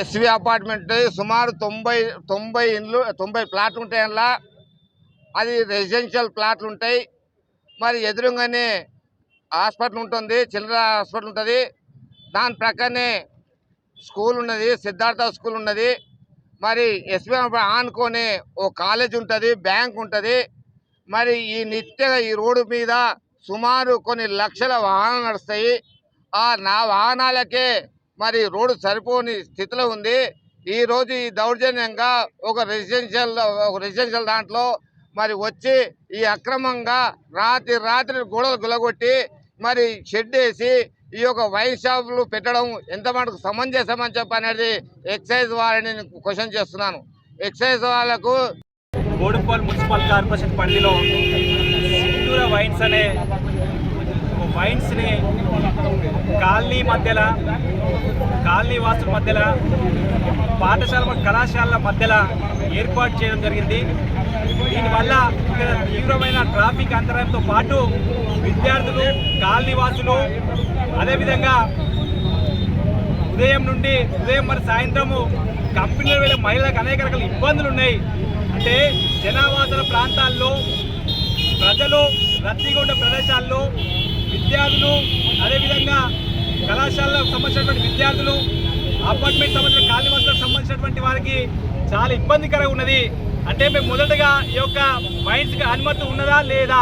SV apartment సుమారు తొంభై తొంభై ఇండ్లు తొంభై ప్లాట్లు ఉంటాయి అందులో. అది రెసిడెన్షియల్ ప్లాట్లు ఉంటాయి. మరి ఎదురుగానే హాస్పిటల్ ఉంటుంది చిల్డ్రన్ హాస్పిటల్ ఉంటుంది. దాని ప్రక్కనే స్కూల్ ఉన్నది సిద్ధార్థ స్కూల్ ఉన్నది. మరి ఎస్వి ఆనుకొని ఓ కాలేజ్ ఉంటుంది బ్యాంక్ ఉంటుంది. మరి ఈ నిత్య ఈ రోడ్డు మీద సుమారు కొన్ని లక్షల వాహనాలు నడుస్తాయి. ఆ నా వాహనాలకే మరి రోడ్డు సరిపోని స్థితిలో ఉంది. ఈరోజు ఈ దౌర్జన్యంగా ఒక రెసిడెన్షియల్ ఒక రెసిడెన్షియల్ దాంట్లో మరి వచ్చి ఈ అక్రమంగా రాత్రి రాత్రి గోడలు గులగొట్టి మరి షెడ్ వేసి ఈ యొక్క వైన్ షాపులు పెట్టడం ఎంత మటుకు సమంజసమని చెప్పి అనేది ఎక్సైజ్ వారిని నేను క్వశ్చన్ చేస్తున్నాను. ఎక్సైజ్ వాళ్ళకు బోడుపల్ మున్సిపల్ కార్పొరేషన్ పరిధిలో సింధూర వైన్స్ అనే వైన్స్ని కాలనీ మధ్యలో కాలనీ వాసుల మధ్యలో పాఠశాల కళాశాలల మధ్యలో ఏర్పాటు చేయడం జరిగింది. దీనివల్ల ఇక్కడ తీవ్రమైన ట్రాఫిక్ అంతరాయంతో పాటు విద్యార్థులు కాలనీ వాసులు అదేవిధంగా ఉదయం నుండి ఉదయం మరి సాయంత్రము కంపెనీల వెళ్ళే మహిళలకు అనేక రకాల ఇబ్బందులు ఉన్నాయి. అంటే జనావాసన ప్రాంతాల్లో ప్రజలు రద్దీగా ఉండే ప్రదేశాల్లో విద్యార్థులు అదేవిధంగా కళాశాలకు సంబంధించినటువంటి విద్యార్థులు అపార్ట్మెంట్ సంబంధించిన కాలనీవాసులకు సంబంధించినటువంటి వారికి చాలా ఇబ్బందికరంగా ఉన్నది. అంటే మేము మొదటగా ఈ యొక్క మైండ్స్కి అనుమతి ఉన్నదా లేదా?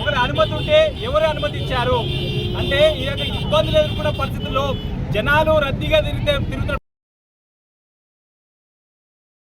ఒకరి అనుమతి ఉంటే ఎవరు అనుమతి ఇచ్చారు? అంటే ఈ యొక్క ఇబ్బందులు ఎదుర్కొన్న పరిస్థితుల్లో జనాలు రద్దీగా తిరిగితే తిరుగుతున్న